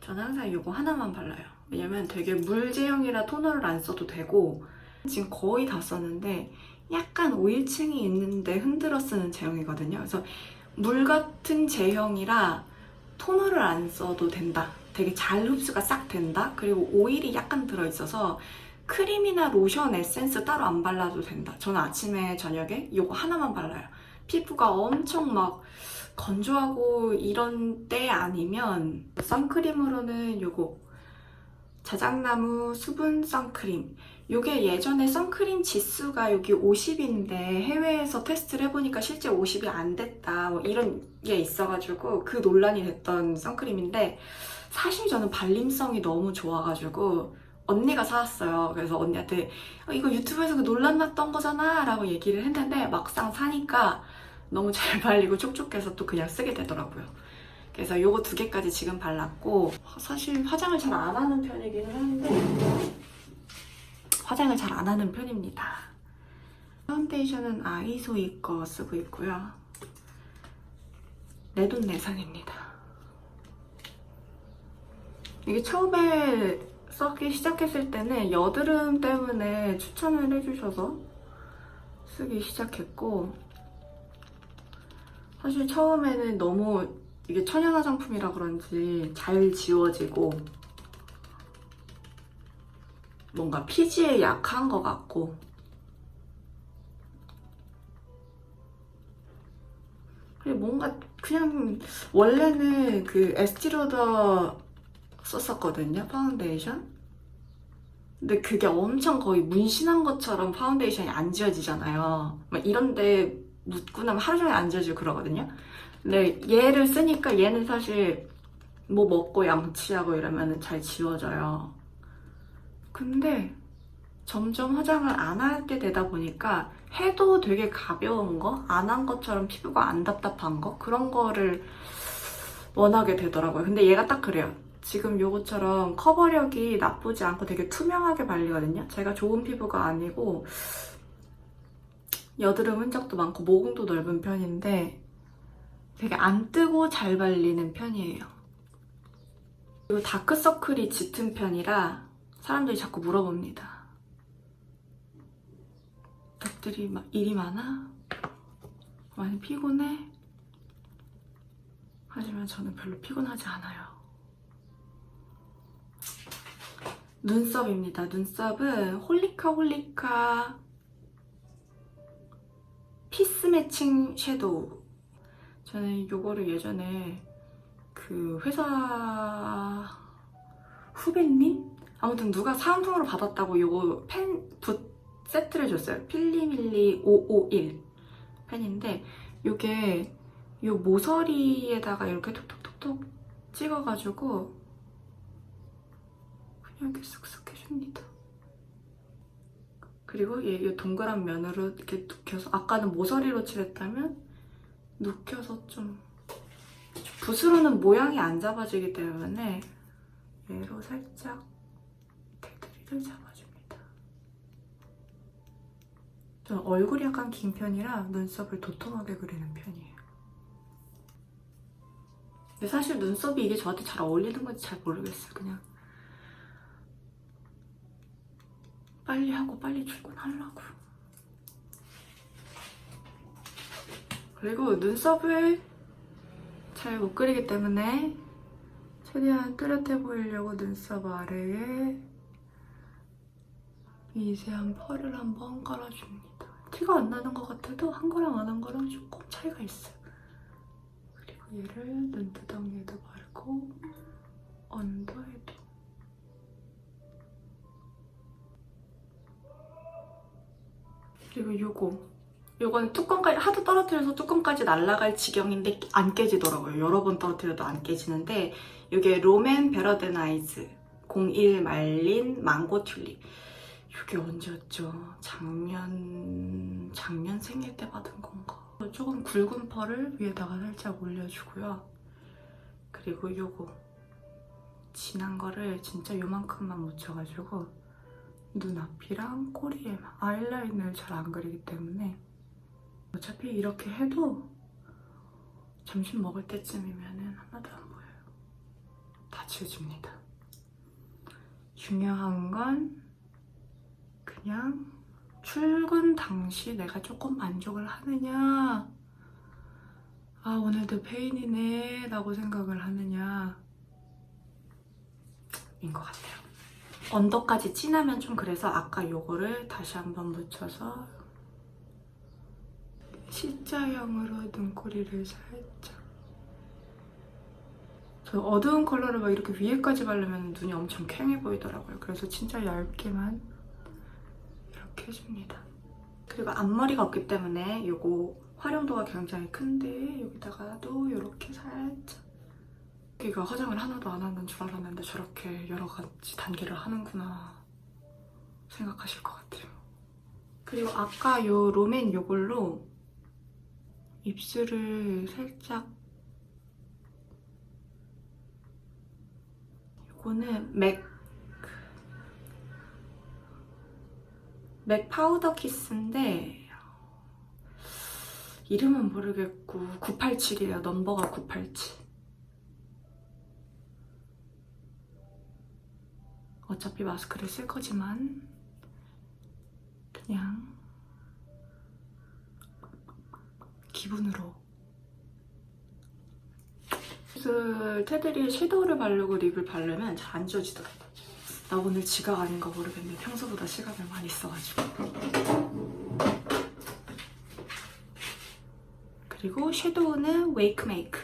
저는 항상 이거 하나만 발라요. 왜냐면 되게 물 제형이라 토너를 안 써도 되고 지금 거의 다 썼는데 약간 오일층이 있는데 흔들어 쓰는 제형이거든요. 그래서 물 같은 제형이라 토너를 안 써도 된다. 되게 잘 흡수가 싹 된다. 그리고 오일이 약간 들어있어서 크림이나 로션, 에센스 따로 안 발라도 된다. 저는 아침에 저녁에 이거 하나만 발라요. 피부가 엄청 막 건조하고 이런 때 아니면 선크림으로는 요거 자작나무 수분 선크림 요게 예전에 선크림 지수가 여기 50인데 해외에서 테스트를 해보니까 실제 50이 안 됐다 뭐 이런 게 있어가지고 그 논란이 됐던 선크림인데 사실 저는 발림성이 너무 좋아가지고 언니가 사왔어요. 그래서 언니한테 어, 이거 유튜브에서 그 논란 났던 거잖아 라고 얘기를 했는데 막상 사니까 너무 잘 발리고 촉촉해서 또 그냥 쓰게 되더라고요. 그래서 요거 두 개까지 지금 발랐고 사실 화장을 잘 안 하는 편이기는 한데 화장을 잘 안 하는 편입니다. 파운데이션은 아이소이 거 쓰고 있고요. 내돈내산입니다. 이게 처음에 써기 시작했을 때는 여드름 때문에 추천을 해주셔서 쓰기 시작했고 사실 처음에는 너무 이게 천연 화장품이라 그런지 잘 지워지고 뭔가 피지에 약한 것 같고 그리고 뭔가 그냥 원래는 그 에스티로더 썼었거든요 파운데이션 근데 그게 엄청 거의 문신한 것처럼 파운데이션이 안 지워지잖아요 막 이런데 묻고 나면 하루 종일 안 지워지고 그러거든요 근데 얘를 쓰니까 얘는 사실 뭐 먹고 양치하고 이러면 잘 지워져요 근데 점점 화장을 안 하게 되다 보니까 해도 되게 가벼운 거, 안 한 것처럼 피부가 안 답답한 거 그런 거를 원하게 되더라고요. 근데 얘가 딱 그래요. 지금 요거처럼 커버력이 나쁘지 않고 되게 투명하게 발리거든요. 제가 좋은 피부가 아니고 여드름 흔적도 많고 모공도 넓은 편인데 되게 안 뜨고 잘 발리는 편이에요. 그리고 다크서클이 짙은 편이라 사람들이 자꾸 물어봅니다. 덕들이 막 일이 많아? 많이 피곤해? 하지만 저는 별로 피곤하지 않아요. 눈썹입니다. 눈썹은 홀리카 홀리카 피스 매칭 섀도우. 저는 요거를 예전에 그 회사 후배님? 아무튼 누가 사은품으로 받았다고 요거 펜, 붓 세트를 줬어요. 필리밀리 551 펜인데 요게 요 모서리에다가 이렇게 톡톡톡톡 찍어가지고 이렇게 쓱쓱 해줍니다. 그리고 얘, 이 동그란 면으로 이렇게 눕혀서 아까는 모서리로 칠했다면 눕혀서 좀 붓으로는 모양이 안 잡아지기 때문에 얘로 살짝 테두리를 잡아줍니다. 저는 얼굴이 약간 긴 편이라 눈썹을 도톰하게 그리는 편이에요. 근데 사실 눈썹이 이게 저한테 잘 어울리는 건지 잘 모르겠어요. 그냥 빨리 하고 빨리 출근하려고. 그리고 눈썹을 잘 못 그리기 때문에 최대한 뚜렷해 보이려고 눈썹 아래에 미세한 펄을 한번 깔아줍니다. 티가 안 나는 것 같아도 한 거랑 안 한 거랑 조금 차이가 있어요. 그리고 얘를 눈두덩이에도 바르고 언더 그리고 요거 요건 뚜껑까지 하도 떨어뜨려서 뚜껑까지 날아갈 지경인데 안 깨지더라고요. 여러 번 떨어뜨려도 안 깨지는데 이게 로맨 베러데나이즈 01 말린 망고 튤립 이게 언제였죠? 작년 작년 생일 때 받은 건가? 조금 굵은 펄을 위에다가 살짝 올려주고요. 그리고 요거 진한 거를 진짜 요만큼만 묻혀가지고 눈앞이랑 꼬리에 아이라인을 잘 안 그리기 때문에 어차피 이렇게 해도 점심 먹을 때쯤이면 하나도 안 보여요. 다 지워집니다. 중요한 건 그냥 출근 당시 내가 조금 만족을 하느냐 아 오늘도 페인이네 라고 생각을 하느냐 인것 같아요 언더까지 진하면 좀 그래서 아까 요거를 다시 한번 묻혀서 C자형으로 눈꼬리를 살짝. 저 어두운 컬러를 막 이렇게 위에까지 바르면 눈이 엄청 캥해 보이더라고요. 그래서 진짜 얇게만 이렇게 해줍니다. 그리고 앞머리가 없기 때문에 요거 활용도가 굉장히 큰데 여기다가도 이렇게 살짝 여기가 화장을 하나도 안 하는 줄 알았는데 저렇게 여러 가지 단계를 하는구나 생각하실 것 같아요. 그리고 아까 요 롬앤 요걸로 입술을 살짝 요거는 맥 맥 파우더 키스인데 이름은 모르겠고 987이에요. 넘버가 987. 어차피 마스크를 쓸 거지만 그냥 기분으로 입술 테두리에 섀도우를 바르고 립을 바르면 잘 안 지워지더라고. 나 오늘 지각 아닌가 모르겠네. 평소보다 시간을 많이 써가지고. 그리고 섀도우는 웨이크메이크.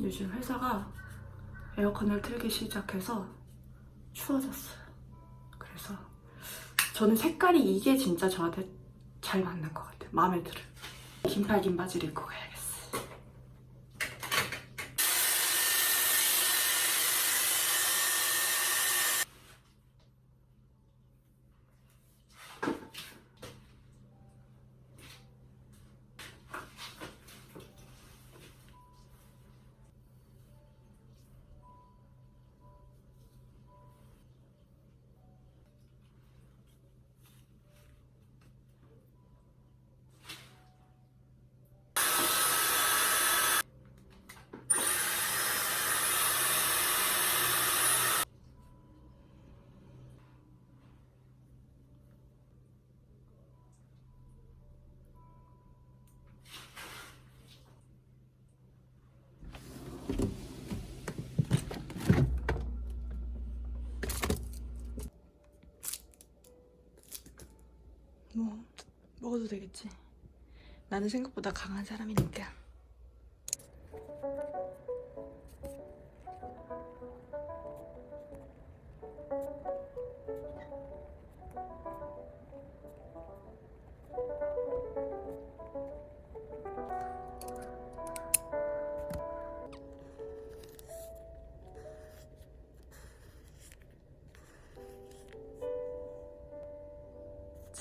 요즘 회사가 에어컨을 틀기 시작해서 추워졌어요. 그래서 저는 색깔이 이게 진짜 저한테 잘 맞는 것 같아요. 마음에 들어요. 긴팔 긴 바지를 입고 가야겠어. 뭐 먹어도 되겠지. 나는 생각보다 강한 사람이니까.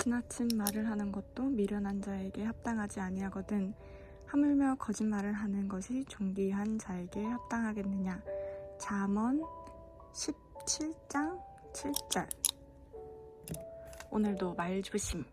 지나친 말을 하는 것도 미련한 자에게 합당하지 아니하거든 하물며 거짓말을 하는 것이 존귀한 자에게 합당하겠느냐? 잠언 17장 7절. 오늘도 말 조심